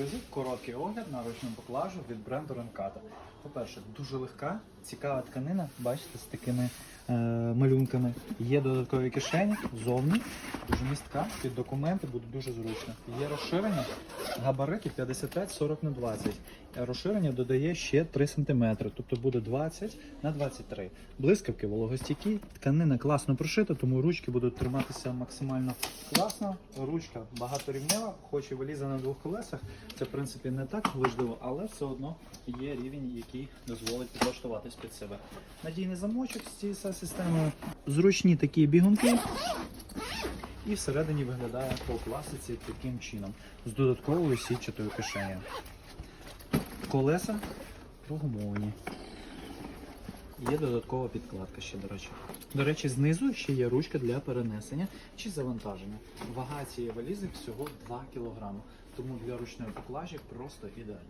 друзі, короткий огляд на ручну поклажу від бренду Ранката. По-перше, дуже легка, цікава тканина, бачите, з такими е, малюнками. Є додаткові кишені зовні, дуже містка, під документи буде дуже зручно. Є розширення, габарити 55-40 на 20. Е, Розширення додає ще 3 см, тобто буде 20 на 23. Блискавки вологостійкі, тканина класно прошита, тому ручки будуть триматися максимально класно. Ручка багаторівнева, хоч і вилізе на двох колесах. Це в принципі не так важливо, але все одно є рівень, який дозволить підлаштуватись під себе. Надійний замочок з цією системою, зручні такі бігунки. І всередині виглядає по класиці таким чином, з додатковою сітчатою кишенею. Колеса прогумовані. Є додаткова підкладка ще, до речі. До речі, знизу ще є ручка для перенесення чи завантаження. Вага цієї валізи всього 2 кг, тому для ручної поклажі просто ідеально.